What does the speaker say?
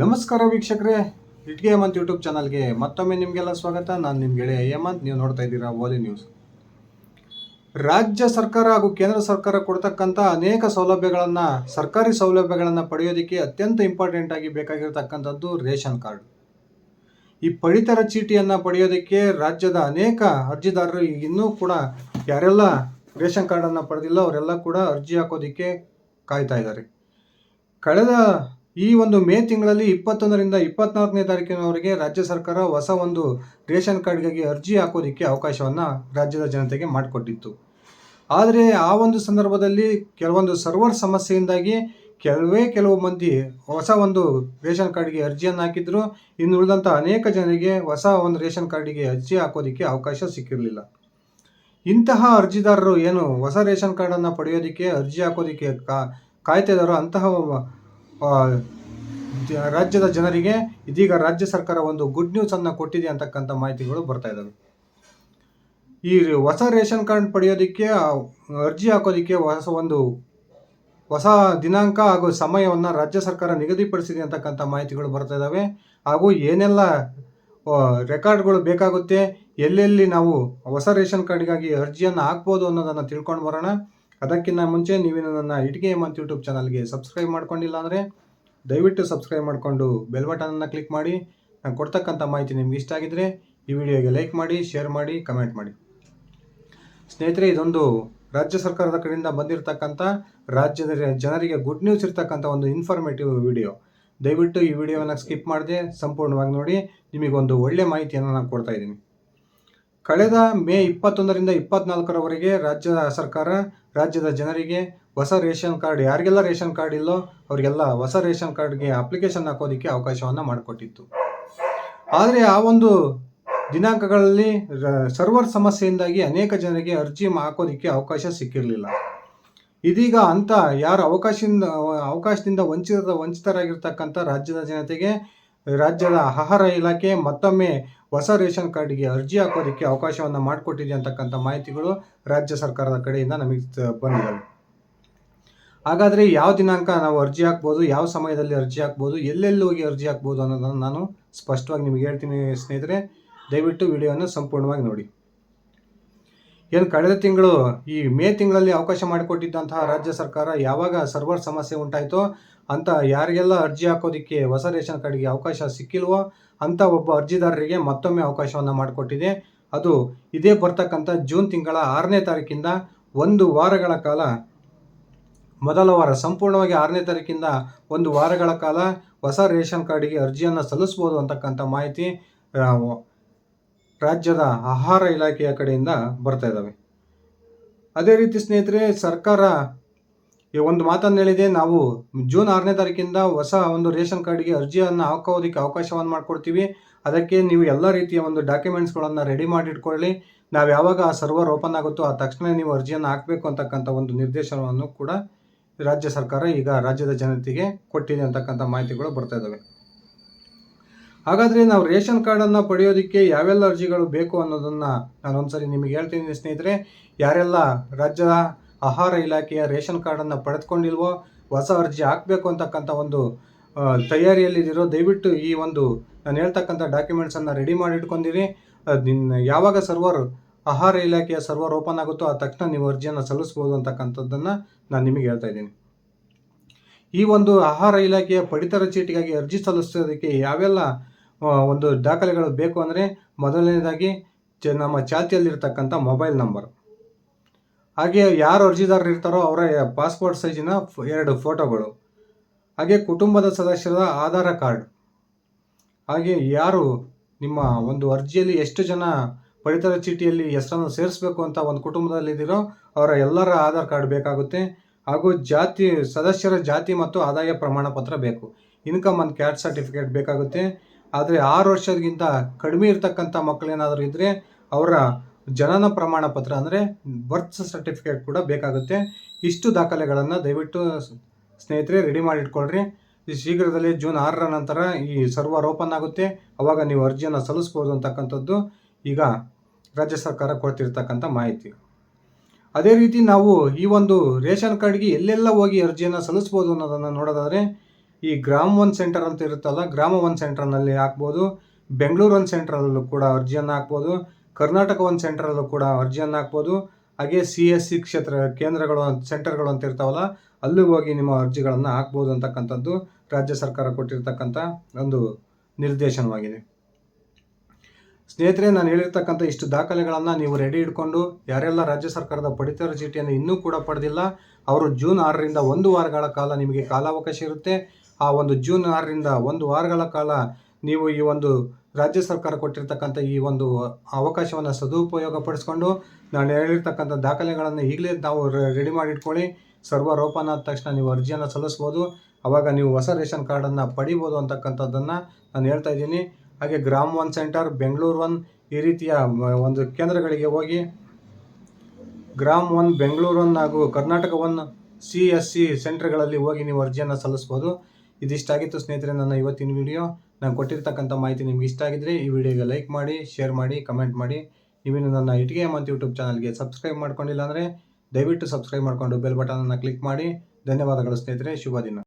ನಮಸ್ಕಾರ ವೀಕ್ಷಕರೇ, ಇಟ್ಗೆ ಹೇಮಂತ್ ಯೂಟ್ಯೂಬ್ ಚಾನಲ್ಗೆ ಮತ್ತೊಮ್ಮೆ ನಿಮಗೆಲ್ಲ ಸ್ವಾಗತ. ನಾನು ನಿಮ್ಮ ಗೆಳೆಯ ಹೇಮಂತ್, ನೀವು ನೋಡ್ತಾ ಇದ್ದೀರಾ ಓಲಿ ನ್ಯೂಸ್. ರಾಜ್ಯ ಸರ್ಕಾರ ಹಾಗೂ ಕೇಂದ್ರ ಸರ್ಕಾರ ಕೊಡ್ತಕ್ಕಂಥ ಅನೇಕ ಸೌಲಭ್ಯಗಳನ್ನು, ಸರ್ಕಾರಿ ಸೌಲಭ್ಯಗಳನ್ನು ಪಡೆಯೋದಕ್ಕೆ ಅತ್ಯಂತ ಇಂಪಾರ್ಟೆಂಟ್ ಆಗಿ ಬೇಕಾಗಿರ್ತಕ್ಕಂಥದ್ದು ರೇಷನ್ ಕಾರ್ಡ್. ಈ ಪಡಿತರ ಚೀಟಿಯನ್ನು ಪಡೆಯೋದಕ್ಕೆ ರಾಜ್ಯದ ಅನೇಕ ಅರ್ಜಿದಾರರು ಇನ್ನೂ ಕೂಡ ಯಾರೆಲ್ಲ ರೇಷನ್ ಕಾರ್ಡನ್ನು ಪಡೆದಿಲ್ಲ ಅವರೆಲ್ಲ ಕೂಡ ಅರ್ಜಿ ಹಾಕೋದಕ್ಕೆ ಕಾಯ್ತಾ ಇದ್ದಾರೆ. ಕಳೆದ ಈ ಒಂದು ಮೇ ತಿಂಗಳಲ್ಲಿ ಇಪ್ಪತ್ತೊಂದರಿಂದ ಇಪ್ಪತ್ನಾಲ್ಕನೇ ತಾರೀಕಿನವರೆಗೆ ರಾಜ್ಯ ಸರ್ಕಾರ ಹೊಸ ಒಂದು ರೇಷನ್ ಕಾರ್ಡ್ಗಾಗಿ ಅರ್ಜಿ ಹಾಕೋದಕ್ಕೆ ಅವಕಾಶವನ್ನು ರಾಜ್ಯದ ಜನತೆಗೆ ಮಾಡಿಕೊಟ್ಟಿತ್ತು. ಆದರೆ ಆ ಒಂದು ಸಂದರ್ಭದಲ್ಲಿ ಕೆಲವೊಂದು ಸರ್ವರ್ ಸಮಸ್ಯೆಯಿಂದಾಗಿ ಕೆಲವೇ ಕೆಲವು ಮಂದಿ ಹೊಸ ಒಂದು ರೇಷನ್ ಕಾರ್ಡ್ಗೆ ಅರ್ಜಿಯನ್ನು ಹಾಕಿದ್ರು. ಇನ್ನು ಉಳಿದಂಥ ಅನೇಕ ಜನರಿಗೆ ಹೊಸ ಒಂದು ರೇಷನ್ ಕಾರ್ಡಿಗೆ ಅರ್ಜಿ ಹಾಕೋದಕ್ಕೆ ಅವಕಾಶ ಸಿಕ್ಕಿರಲಿಲ್ಲ. ಇಂತಹ ಅರ್ಜಿದಾರರು ಏನು ಹೊಸ ರೇಷನ್ ಕಾರ್ಡನ್ನು ಪಡೆಯೋದಕ್ಕೆ ಅರ್ಜಿ ಹಾಕೋದಕ್ಕೆ ಕಾಯ್ತಾ ಇದ್ದಾರೋ ಅಂತಹ ರಾಜ್ಯದ ಜನರಿಗೆ ಇದೀಗ ರಾಜ್ಯ ಸರ್ಕಾರ ಒಂದು ಗುಡ್ ನ್ಯೂಸ್ ಅನ್ನ ಕೊಟ್ಟಿದೆ ಅಂತಕ್ಕಂಥ ಮಾಹಿತಿಗಳು ಬರ್ತಾ ಇದ್ದಾವೆ ಈ ಹೊಸ ರೇಷನ್ ಕಾರ್ಡ್ ಪಡೆಯೋದಕ್ಕೆ ಅರ್ಜಿ ಹಾಕೋದಕ್ಕೆ ಹೊಸ ಒಂದು ಹೊಸ ದಿನಾಂಕ ಹಾಗೂ ಸಮಯವನ್ನು ರಾಜ್ಯ ಸರ್ಕಾರ ನಿಗದಿಪಡಿಸಿದೆ ಅಂತಕ್ಕಂಥ ಮಾಹಿತಿಗಳು ಬರ್ತಾ ಇದ್ದಾವೆ ಹಾಗೂ ಏನೆಲ್ಲ ರೆಕಾರ್ಡ್ಗಳು ಬೇಕಾಗುತ್ತೆ, ಎಲ್ಲೆಲ್ಲಿ ನಾವು ಹೊಸ ರೇಷನ್ ಕಾರ್ಡ್ಗಾಗಿ ಅರ್ಜಿಯನ್ನು ಹಾಕ್ಬೋದು ಅನ್ನೋದನ್ನು ತಿಳ್ಕೊಂಡು ಬರೋಣ. ಅದಕ್ಕಿಂತ ಮುಂಚೆ ನೀವು ನನ್ನ ಇಟ್ಗೆ ಮಂತ್ ಯೂಟ್ಯೂಬ್ ಚಾನಲ್ಗೆ ಸಬ್ಸ್ಕ್ರೈಬ್ ಮಾಡ್ಕೊಂಡಿಲ್ಲ ಅಂದರೆ ದಯವಿಟ್ಟು ಸಬ್ಸ್ಕ್ರೈಬ್ ಮಾಡಿಕೊಂಡು ಬೆಲ್ ಬಟನನ್ನು ಕ್ಲಿಕ್ ಮಾಡಿ. ನಾನು ಕೊಡ್ತಕ್ಕಂಥ ಮಾಹಿತಿ ನಿಮ್ಗೆ ಇಷ್ಟ ಆಗಿದ್ದರೆ ಈ ವಿಡಿಯೋಗೆ ಲೈಕ್ ಮಾಡಿ, ಶೇರ್ ಮಾಡಿ, ಕಮೆಂಟ್ ಮಾಡಿ. ಸ್ನೇಹಿತರೆ, ಇದೊಂದು ರಾಜ್ಯ ಸರ್ಕಾರದ ಕಡೆಯಿಂದ ಬಂದಿರತಕ್ಕಂಥ ರಾಜ್ಯದ ಜನರಿಗೆ ಗುಡ್ ನ್ಯೂಸ್ ಇರ್ತಕ್ಕಂಥ ಒಂದು ಇನ್ಫಾರ್ಮೇಟಿವ್ ವಿಡಿಯೋ. ದಯವಿಟ್ಟು ಈ ವಿಡಿಯೋವನ್ನು ಸ್ಕಿಪ್ ಮಾಡದೆ, ಸಂಪೂರ್ಣವಾಗಿ ನೋಡಿ ನಿಮಗೊಂದು ಒಳ್ಳೆ ಮಾಹಿತಿಯನ್ನು ನಾನು ಕೊಡ್ತಾ ಇದ್ದೀನಿ. ಕಳೆದ ಮೇ ಇಪ್ಪತ್ತೊಂದರಿಂದ ಇಪ್ಪತ್ನಾಲ್ಕರವರೆಗೆ ರಾಜ್ಯ ಸರ್ಕಾರ ರಾಜ್ಯದ ಜನರಿಗೆ ಹೊಸ ರೇಷನ್ ಕಾರ್ಡ್, ಯಾರಿಗೆಲ್ಲ ರೇಷನ್ ಕಾರ್ಡ್ ಇಲ್ಲೋ ಅವರಿಗೆಲ್ಲ ಹೊಸ ರೇಷನ್ ಕಾರ್ಡ್ಗೆ ಅಪ್ಲಿಕೇಶನ್ ಹಾಕೋದಕ್ಕೆ ಅವಕಾಶವನ್ನು ಮಾಡಿಕೊಟ್ಟಿತ್ತು. ಆದರೆ ಆ ಒಂದು ದಿನಾಂಕಗಳಲ್ಲಿ ಸರ್ವರ್ ಸಮಸ್ಯೆಯಿಂದಾಗಿ ಅನೇಕ ಜನರಿಗೆ ಅರ್ಜಿ ಹಾಕೋದಕ್ಕೆ ಅವಕಾಶ ಸಿಕ್ಕಿರಲಿಲ್ಲ. ಇದೀಗ ಅಂತ ಯಾರು ಅವಕಾಶದಿಂದ ಅವಕಾಶದಿಂದ ವಂಚಿತ, ವಂಚಿತರಾಗಿರ್ತಕ್ಕಂಥ ರಾಜ್ಯದ ಜನತೆಗೆ ರಾಜ್ಯದ ಆಹಾರ ಇಲಾಖೆ ಮತ್ತೊಮ್ಮೆ ಹೊಸ ರೇಷನ್ ಕಾರ್ಡ್ಗೆ ಅರ್ಜಿ ಹಾಕೋದಕ್ಕೆ ಅವಕಾಶವನ್ನು ಮಾಡಿಕೊಟ್ಟಿದೆ ಅಂತಕ್ಕಂಥ ಮಾಹಿತಿಗಳು ರಾಜ್ಯ ಸರ್ಕಾರದ ಕಡೆಯಿಂದ ನಮಗೆ ಬಂದಿದ್ದಾವೆ ಹಾಗಾದರೆ ಯಾವ ದಿನಾಂಕ ನಾವು ಅರ್ಜಿ ಹಾಕ್ಬೋದು, ಯಾವ ಸಮಯದಲ್ಲಿ ಅರ್ಜಿ ಹಾಕ್ಬೋದು, ಎಲ್ಲೆಲ್ಲಿ ಹೋಗಿ ಅರ್ಜಿ ಹಾಕ್ಬೋದು ಅನ್ನೋದನ್ನು ನಾನು ಸ್ಪಷ್ಟವಾಗಿ ನಿಮಗೆ ಹೇಳ್ತೀನಿ ಸ್ನೇಹಿತರೆ, ದಯವಿಟ್ಟು ವಿಡಿಯೋವನ್ನು ಸಂಪೂರ್ಣವಾಗಿ ನೋಡಿ. ಏನು ಕಳೆದ ತಿಂಗಳು ಈ ಮೇ ತಿಂಗಳಲ್ಲಿ ಅವಕಾಶ ಮಾಡಿಕೊಟ್ಟಿದ್ದಂತಹ ರಾಜ್ಯ ಸರ್ಕಾರ ಯಾವಾಗ ಸರ್ವರ್ ಸಮಸ್ಯೆ ಉಂಟಾಯಿತೋ ಅಂತ ಯಾರಿಗೆಲ್ಲ ಅರ್ಜಿ ಹಾಕೋದಕ್ಕೆ ಹೊಸ ರೇಷನ್ ಕಾರ್ಡ್ಗೆ ಅವಕಾಶ ಸಿಕ್ಕಿಲ್ವೋ ಅಂತ ಒಬ್ಬ ಅರ್ಜಿದಾರರಿಗೆ ಮತ್ತೊಮ್ಮೆ ಅವಕಾಶವನ್ನು ಮಾಡಿಕೊಟ್ಟಿದೆ. ಅದು ಇದೇ ಬರ್ತಕ್ಕಂಥ ಜೂನ್ ತಿಂಗಳ ಆರನೇ ತಾರೀಕಿಂದ ಒಂದು ವಾರಗಳ ಕಾಲ, ಮೊದಲ ವಾರ, ಸಂಪೂರ್ಣವಾಗಿ ಆರನೇ ತಾರೀಕಿಂದ ಒಂದು ವಾರಗಳ ಕಾಲ ಹೊಸ ರೇಷನ್ ಕಾರ್ಡಿಗೆ ಅರ್ಜಿಯನ್ನು ಸಲ್ಲಿಸ್ಬೋದು ಅಂತಕ್ಕಂಥ ಮಾಹಿತಿ ರಾಜ್ಯದ ಆಹಾರ ಇಲಾಖೆಯ ಕಡೆಯಿಂದ ಬರ್ತಾ ಇದ್ದಾವೆ ಅದೇ ರೀತಿ ಸ್ನೇಹಿತರೆ, ಸರ್ಕಾರ ಈ ಒಂದು ಮಾತನ್ನು ಹೇಳಿದೆ, ನಾವು ಜೂನ್ ಆರನೇ ತಾರೀಕಿಂದ ಹೊಸ ಒಂದು ರೇಷನ್ ಕಾರ್ಡ್ಗೆ ಅರ್ಜಿಯನ್ನು ಹಾಕೋದಕ್ಕೆ ಅವಕಾಶವನ್ನು ಮಾಡಿಕೊಡ್ತೀವಿ. ಅದಕ್ಕೆ ನೀವು ಎಲ್ಲ ರೀತಿಯ ಒಂದು ಡಾಕ್ಯುಮೆಂಟ್ಸ್ಗಳನ್ನು ರೆಡಿ ಮಾಡಿ ಇಟ್ಕೊಳ್ಳಿ ನಾವು ಯಾವಾಗ ಆ ಸರ್ವರ್ ಓಪನ್ ಆಗುತ್ತೋ ಆ ತಕ್ಷಣ ನೀವು ಅರ್ಜಿಯನ್ನು ಹಾಕಬೇಕು ಅಂತಕ್ಕಂಥ ಒಂದು ನಿರ್ದೇಶನವನ್ನು ಕೂಡ ರಾಜ್ಯ ಸರ್ಕಾರ ಈಗ ರಾಜ್ಯದ ಜನತೆಗೆ ಕೊಟ್ಟಿದೆ ಅಂತಕ್ಕಂಥ ಮಾಹಿತಿಗಳು ಬರ್ತಾ ಇದ್ದಾವೆ. ಹಾಗಾದರೆ ನಾವು ರೇಷನ್ ಕಾರ್ಡನ್ನು ಪಡೆಯೋದಕ್ಕೆ ಯಾವೆಲ್ಲ ಅರ್ಜಿಗಳು ಬೇಕು ಅನ್ನೋದನ್ನು ನಾನು ಒಂದ್ಸರಿ ನಿಮಗೆ ಹೇಳ್ತೀನಿ ಸ್ನೇಹಿತರೆ. ಯಾರೆಲ್ಲ ರಾಜ್ಯದ ಆಹಾರ ಇಲಾಖೆಯ ರೇಷನ್ ಕಾರ್ಡನ್ನು ಪಡೆದುಕೊಂಡಿಲ್ವೋ ಹೊಸ ಅರ್ಜಿ ಹಾಕಬೇಕು ಅಂತಕ್ಕಂಥ ಒಂದು ತಯಾರಿಯಲ್ಲಿರೋ ದಯವಿಟ್ಟು ಈ ಒಂದು ನಾನು ಹೇಳ್ತಕ್ಕಂಥ ಡಾಕ್ಯುಮೆಂಟ್ಸನ್ನು ರೆಡಿ ಮಾಡಿ ಇಟ್ಕೊಂಡಿರಿ ನಿನ್ನ ಯಾವಾಗ ಸರ್ವರ್ ಆಹಾರ ಇಲಾಖೆಯ ಸರ್ವರ್ ಓಪನ್ ಆಗುತ್ತೋ ಆ ತಕ್ಷಣ ನೀವು ಅರ್ಜಿಯನ್ನು ಸಲ್ಲಿಸ್ಬೋದು ಅಂತಕ್ಕಂಥದ್ದನ್ನು ನಾನು ನಿಮಗೆ ಹೇಳ್ತಾ ಇದ್ದೀನಿ. ಈ ಒಂದು ಆಹಾರ ಇಲಾಖೆಯ ಪಡಿತರ ಚೀಟಿಗಾಗಿ ಅರ್ಜಿ ಸಲ್ಲಿಸೋದಕ್ಕೆ ಯಾವೆಲ್ಲ ಒಂದು ದಾಖಲೆಗಳು ಬೇಕು ಅಂದರೆ ಮೊದಲನೇದಾಗಿ ಚ ನಮ್ಮ ಚಾಲ್ತಿಯಲ್ಲಿರ್ತಕ್ಕಂಥ ಮೊಬೈಲ್ ನಂಬರ್. ಹಾಗೆ ಯಾರು ಅರ್ಜಿದಾರರು ಇರ್ತಾರೋ ಅವರ ಪಾಸ್ಪೋರ್ಟ್ ಸೈಜಿನ ಎರಡು ಫೋಟೋಗಳು ಹಾಗೆ ಕುಟುಂಬದ ಸದಸ್ಯರ ಆಧಾರ ಕಾರ್ಡ್. ಹಾಗೆ ಯಾರು ನಿಮ್ಮ ಒಂದು ಅರ್ಜಿಯಲ್ಲಿ ಎಷ್ಟು ಜನ ಪಡಿತರ ಚೀಟಿಯಲ್ಲಿ ಹೆಸರನ್ನು ಸೇರಿಸಬೇಕು ಅಂತ ಒಂದು ಕುಟುಂಬದಲ್ಲಿದ್ದೀರೋ ಅವರ ಎಲ್ಲರ ಆಧಾರ್ ಕಾರ್ಡ್ ಬೇಕಾಗುತ್ತೆ. ಹಾಗೂ ಜಾತಿ, ಸದಸ್ಯರ ಜಾತಿ ಮತ್ತು ಆದಾಯ ಪ್ರಮಾಣ ಪತ್ರ ಬೇಕು. ಇನ್ಕಮ್ ಅಂಡ್ ಕ್ಯಾಟ್ ಸರ್ಟಿಫಿಕೇಟ್ ಬೇಕಾಗುತ್ತೆ. ಆದರೆ ಆರು ವರ್ಷಕ್ಕಿಂತ ಕಡಿಮೆ ಇರತಕ್ಕಂಥ ಮಕ್ಕಳೇನಾದರೂ ಇದ್ದರೆ ಅವರ ಜನನ ಪ್ರಮಾಣ ಪತ್ರ ಅಂದರೆ ಬರ್ತ್ ಸರ್ಟಿಫಿಕೇಟ್ ಕೂಡ ಬೇಕಾಗುತ್ತೆ. ಇಷ್ಟು ದಾಖಲೆಗಳನ್ನು ದಯವಿಟ್ಟು ಸ್ನೇಹಿತರೆ ರೆಡಿ ಮಾಡಿ ಇಟ್ಕೊಳ್ರಿ ಶೀಘ್ರದಲ್ಲೇ ಜೂನ್ ಆರರ ನಂತರ ಈ ಸರ್ವರ್ ಓಪನ್ ಆಗುತ್ತೆ. ಅವಾಗ ನೀವು ಅರ್ಜಿಯನ್ನು ಸಲ್ಲಿಸ್ಬೋದು ಅಂತಕ್ಕಂಥದ್ದು ಈಗ ರಾಜ್ಯ ಸರ್ಕಾರ ಕೊಡ್ತಿರ್ತಕ್ಕಂಥ ಮಾಹಿತಿ. ಅದೇ ರೀತಿ ನಾವು ಈ ಒಂದು ರೇಷನ್ ಕಾರ್ಡ್ಗೆ ಎಲ್ಲೆಲ್ಲ ಹೋಗಿ ಅರ್ಜಿಯನ್ನು ಸಲ್ಲಿಸ್ಬೋದು ಅನ್ನೋದನ್ನು ನೋಡೋದಾದರೆ ಈ ಗ್ರಾಮ ಒನ್ ಸೆಂಟರ್ ಅಂತ ಇರುತ್ತಲ್ಲ, ಗ್ರಾಮ ಒನ್ ಸೆಂಟರ್ನಲ್ಲಿ ಹಾಕ್ಬೋದು. ಬೆಂಗಳೂರು ಒನ್ ಸೆಂಟ್ರಲ್ಲೂ ಕೂಡ ಅರ್ಜಿಯನ್ನು ಹಾಕ್ಬೋದು. ಕರ್ನಾಟಕ ಒಂದು ಸೆಂಟ್ರಲ್ಲೂ ಕೂಡ ಅರ್ಜಿಯನ್ನು ಹಾಕ್ಬೋದು. ಹಾಗೆ ಸಿ ಎಸ್ ಸಿ ಕ್ಷೇತ್ರ ಕೇಂದ್ರಗಳು ಸೆಂಟರ್ಗಳು ಅಂತ ಇರ್ತಾವಲ್ಲ, ಅಲ್ಲೂ ಹೋಗಿ ನಿಮ್ಮ ಅರ್ಜಿಗಳನ್ನು ಹಾಕ್ಬೋದು ಅಂತಕ್ಕಂಥದ್ದು ರಾಜ್ಯ ಸರ್ಕಾರ ಕೊಟ್ಟಿರ್ತಕ್ಕಂಥ ಒಂದು ನಿರ್ದೇಶನವಾಗಿದೆ. ಸ್ನೇಹಿತರೆ, ನಾನು ಹೇಳಿರ್ತಕ್ಕಂಥ ಇಷ್ಟು ದಾಖಲೆಗಳನ್ನು ನೀವು ರೆಡಿ ಇಟ್ಕೊಂಡು, ಯಾರೆಲ್ಲ ರಾಜ್ಯ ಸರ್ಕಾರದ ಪಡಿತರ ಚೀಟಿಯನ್ನು ಇನ್ನೂ ಕೂಡ ಪಡೆದಿಲ್ಲ, ಅವರು ಜೂನ್ ಆರರಿಂದ ಒಂದು ವಾರಗಳ ಕಾಲ ನಿಮಗೆ ಕಾಲಾವಕಾಶ ಇರುತ್ತೆ. ಆ ಒಂದು ಜೂನ್ ಆರರಿಂದ ಒಂದು ವಾರಗಳ ಕಾಲ ನೀವು ಈ ಒಂದು ರಾಜ್ಯ ಸರ್ಕಾರ ಕೊಟ್ಟಿರ್ತಕ್ಕಂಥ ಈ ಒಂದು ಅವಕಾಶವನ್ನು ಸದುಪಯೋಗ ಪಡಿಸ್ಕೊಂಡು ನಾನು ಹೇಳಿರ್ತಕ್ಕಂಥ ದಾಖಲೆಗಳನ್ನು ಈಗಲೇ ನಾವು ರೆಡಿ ಮಾಡಿ ಇಟ್ಕೊಳ್ಳಿ. ಸರ್ವರೋಪಣ ಆದ ತಕ್ಷಣ ನೀವು ಅರ್ಜಿಯನ್ನು ಸಲ್ಲಿಸ್ಬೋದು. ಆವಾಗ ನೀವು ಹೊಸ ರೇಷನ್ ಕಾರ್ಡನ್ನು ಪಡಿಬೋದು ಅಂತಕ್ಕಂಥದ್ದನ್ನು ನಾನು ಹೇಳ್ತಾ ಇದ್ದೀನಿ. ಹಾಗೆ Gram one center, Bengaluru one ಈ ರೀತಿಯ ಒಂದು ಕೇಂದ್ರಗಳಿಗೆ ಹೋಗಿ ಗ್ರಾಮ್ ಒನ್, ಬೆಂಗಳೂರು ಒನ್ ಹಾಗೂ Karnataka one C S C ಸೆಂಟರ್ಗಳಲ್ಲಿ ಹೋಗಿ ನೀವು ಅರ್ಜಿಯನ್ನು ಸಲ್ಲಿಸ್ಬೋದು. ಇದಿಷ್ಟಾಗಿತ್ತು ಸ್ನೇಹಿತರೆ ನನ್ನ ಇವತ್ತಿನ ವಿಡಿಯೋ. ನಾನು ಕೊಟ್ಟಿರ್ತಕ್ಕಂಥ ಮಾಹಿತಿ ನಿಮ್ಗೆ ಇಷ್ಟ ಆಗಿದ್ರೆ ಈ ವಿಡಿಯೋಗೆ ಲೈಕ್ ಮಾಡಿ, ಶೇರ್ ಮಾಡಿ, ಕಮೆಂಟ್ ಮಾಡಿ. ಇವನು ನನ್ನ ಇಟಿಗೆ ಮಂತ್ ಯೂಟ್ಯೂಬ್ ಚಾನಲ್ಗೆ ಸಬ್ಸ್ಕ್ರೈಬ್ ಮಾಡ್ಕೊಂಡಿಲ್ಲ ಅಂದರೆ ದಯವಿಟ್ಟು ಸಬ್ಸ್ಕ್ರೈಬ್ ಮಾಡಿಕೊಂಡು ಬೆಲ್ ಬಟನನ್ನು ಕ್ಲಿಕ್ ಮಾಡಿ. ಧನ್ಯವಾದಗಳು ಸ್ನೇಹಿತರೆ, ಶುಭ ದಿನ.